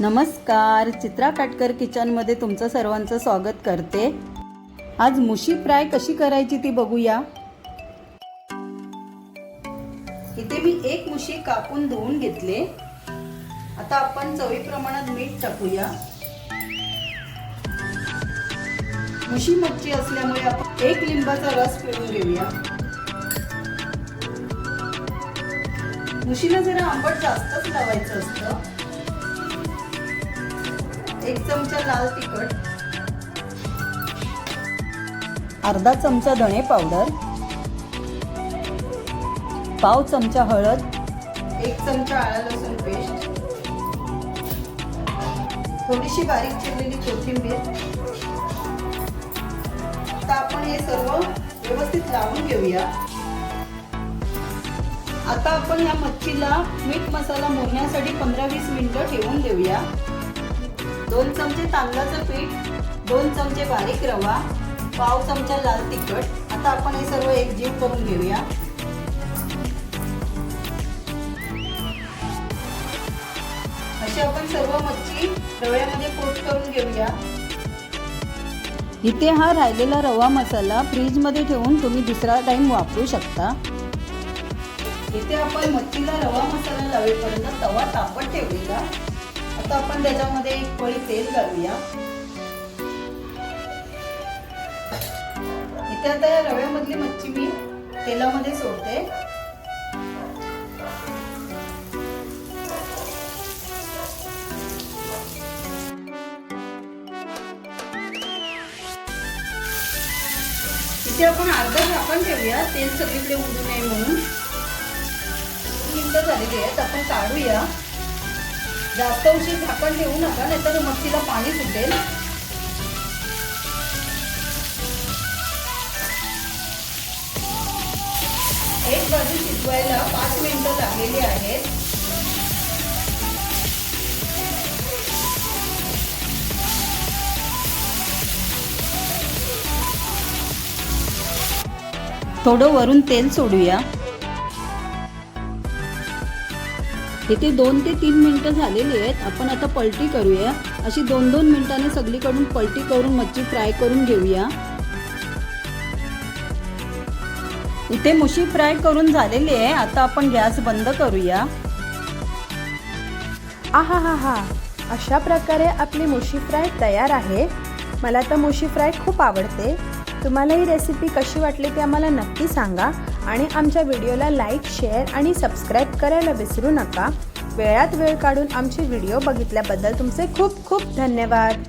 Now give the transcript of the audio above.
नमस्कार चित्रा काटकर किचनमध्ये तुमचं सर्वांचं स्वागत करते. आज मुशी फ्राय कशी करायची ती बघूया. इथे मी एक मुशी कापून धुवून घेतले. आता आपण चवीप्रमाणात मीठ टाकूया. मुशी मच्छी असल्यामुळे आपण एक लिंबाचा रस पिळून घेऊया. मुशीला जरा आंबट जास्तच लावायचं असतं. एक चमचा लाल तिखट. अर्धा चमचा धणे पावडर. पाव चमचा हळद. एक चमचा आळा लसूण पेस्ट. थोडीशी बारीक चिरलेली कोथिंबीर. आता आपण हे सर्व व्यवस्थित लावून घेऊया. आता आपण या मच्छीला मीठ मसाला मोडण्यासाठी पंधरा वीस मिनिटं ठेवून देऊया. दोन चमचे तांदळाचं पीठ दोन चमचे बारीक रवा पाव चमचा लाल तिखट. आता आपण हे सर्व एकजीव करून घेऊया. अशी आपण सर्व मच्छी रव्यामध्ये कोट करून घेऊया. इथे हा राहिलेला रवा मसाला फ्रीजमध्ये ठेवून तुम्ही दुसरा टाइम वापरू शकता. इथे आपण मच्छीला रवा मसाला लावेपर्यंत तवा तापत ठेवलेला. आता आपण त्याच्यामध्ये एक पळी तेल घालूया. इथे आता या रव्यामधली मच्छी मी तेलामध्ये सोडते. इथे आपण अर्धा झाकण ठेवूया. तेल सगळीकडे उडू नये म्हणून. मिनिटं झालेली आहेत. आपण काढूया. जास्त उशीर झाकण ठेवू नका नाहीतर मच्छीला पाणी सुटेल. एक बाजू शिजवायला पाच मिनिटं लागलेली आहेत. थोडं वरून तेल सोडूया. इथे दोन ते तीन मिनटं झालेली आहेत. आपण आता पलटी करूया. अशी दोन दोन मिनिटांनी सगळीकडून पलटी करून मच्छी फ्राय करून घेऊया. इथे मुशी फ्राय करून झालेली आहे. आता आपण गॅस बंद करूया. आहा हा हा. अशा प्रकारे आपली मुशी फ्राय तयार आहे. मला तर मुशी फ्राय खूप आवडते. तुम्हाला ही रेसिपी कशी वाटली ते आम्हाला नक्की सांगा आणि आमच्या व्हिडिओला लाईक शेअर आणि सबस्क्राईब करायला विसरू नका. वेळात वेळ काढून आमचे व्हिडिओ बघितल्याबद्दल तुमचे खूप खूप धन्यवाद.